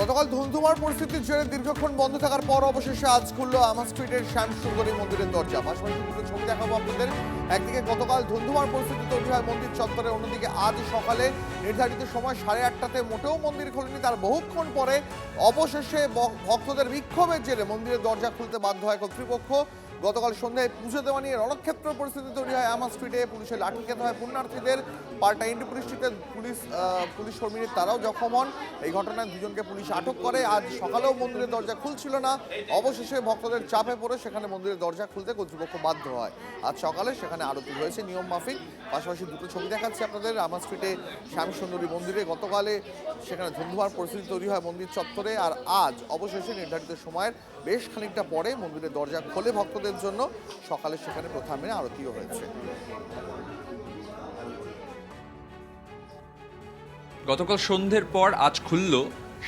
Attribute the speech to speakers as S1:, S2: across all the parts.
S1: গতকাল ধুমধুমার পরিস্থিতির জেরে দীর্ঘক্ষণ বন্ধ থাকার পর অবশেষে আজ খুলল আমার স্ট্রিটের শ্যাম সুন্দরী মন্দিরের দরজা। পাশাপাশি দুটো ছবি দেখাবো আপনাদের। একদিকে গতকাল ধুমধুমার পরিস্থিতি তৈরি হয় মন্দির চত্বরে, অন্যদিকে আজ সকালে নির্ধারিত সময় সাড়ে আটটাতে মোটেও মন্দির খোলেনি। তার বহুক্ষণ পরে অবশেষে ভক্তদের বিক্ষোভের জেরে মন্দিরের দরজা খুলতে বাধ্য হয় কর্তৃপক্ষ। গতকাল সন্ধ্যায় পুজো দেওয়া নিয়ে রণক্ষেত্র পরিস্থিতি তৈরি হয়। আমা স্ট্রিটে পুলিশের লাঠি খেতে হয়। পুণ্যার্থীদের পাল্টা ইন্ডি পুলিশটিতে পুলিশ পুলিশ কর্মীদের তারাও জখম হন। এই ঘটনায় দুজনকে পুলিশ আটক করে। আজ সকালেও মন্দিরের দরজা খুলছিল না। অবশেষে ভক্তদের চাপে পড়ে সেখানে মন্দিরের দরজা খুলতে কর্তৃপক্ষ বাধ্য হয়। আজ সকালে সেখানে আরতি হয়েছে নিয়ম মাফিক। পাশাপাশি দুটো ছবি দেখাচ্ছি আপনাদের। আমা স্ট্রিটে শ্যাম সুন্দরী মন্দিরে গতকালে সেখানে ধুন্ধুমার পরিস্থিতি তৈরি হয় মন্দির চত্বরে। আর আজ অবশেষে নির্ধারিত সময়ের বেশ খানিকটা পরে মন্দিরের দরজা খোলে ভক্তদের। জন্য সকালে সেখানে প্রথা মেনে আরতিও হয়েছে।
S2: গতকাল সন্ধ্যের পর আজ খুলল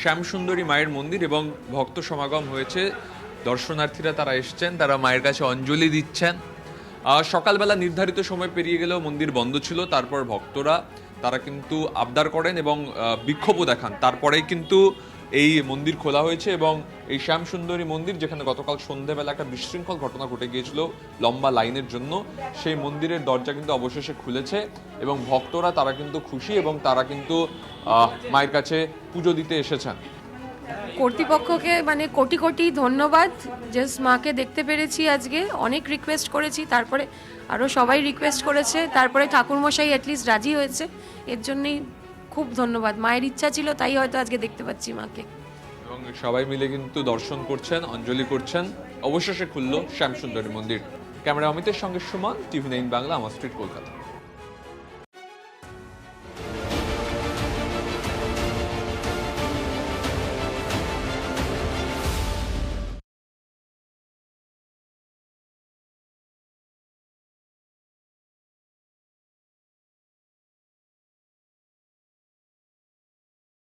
S2: শ্যামসুন্দরী মায়ের মন্দির এবং ভক্ত সমাগম হয়েছে। দর্শনার্থীরা তারা এসছেন, তারা মায়ের কাছে অঞ্জলি দিচ্ছেন। সকালবেলা নির্ধারিত সময় পেরিয়ে গেলেও মন্দির বন্ধ ছিল, তারপর ভক্তরা, তারা কিন্তু আবদার করেন এবং বিক্ষোভও দেখান। তারপরেই কিন্তু এই মন্দির খোলা হয়েছে এবং এই শ্যামসুন্দরী মন্দির, যেখানে গতকাল সন্ধ্যেবেলা একটা বিশৃঙ্খল ঘটনা ঘটে গিয়েছিল লম্বা লাইনের জন্য, সেই মন্দিরের দরজা কিন্তু অবশেষে খুলেছে এবং ভক্তরা তারা কিন্তু খুশি এবং তারা কিন্তু মায়ের কাছে পুজো দিতে এসেছেন।
S3: কর্তৃপক্ষকে মানে কোটি কোটি ধন্যবাদ। জাস্ট মাকে দেখতে পেরেছি আজকে, অনেক রিকোয়েস্ট করেছি, তারপরে আরও সবাই রিকোয়েস্ট করেছে, তারপরে ঠাকুরমশাই অ্যাটলিস্ট রাজি হয়েছে। এর জন্যই খুব ধন্যবাদ। মায়ের ইচ্ছা ছিল, তাই হয়তো আজকে দেখতে পাচ্ছি মাকে।
S2: এবং সবাই মিলে কিন্তু দর্শন করছেন, অঞ্জলি করছেন। অবশেষে খুলল শ্যামসুন্দরী মন্দির। ক্যামেরা অমিতের সঙ্গে সুমন, টিভি নাইন বাংলা, আমার স্ট্রিট কলকাতা।